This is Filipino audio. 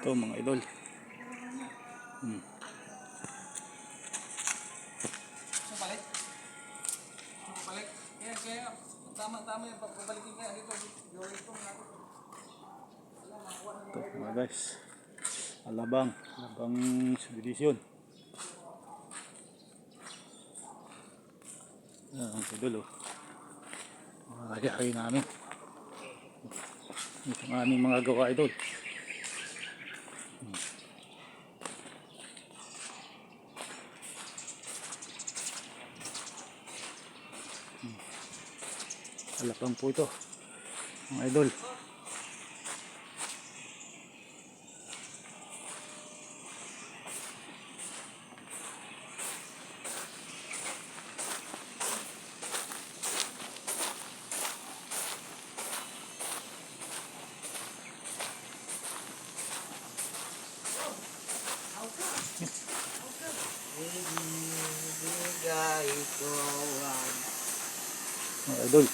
Ito mga idol. Hmm. Balik. Balik. Kaya, kaya, tama-tama yung pagpabalikin kaya dito. Yung ito. Ito mga guys. Alabang. Alabang subdivision. Yan ang idol oh. Mga hari namin. Ito ang aming mga gawa idol. Alabang po ito. Mga idol. Ibigay ko ang Mga idol.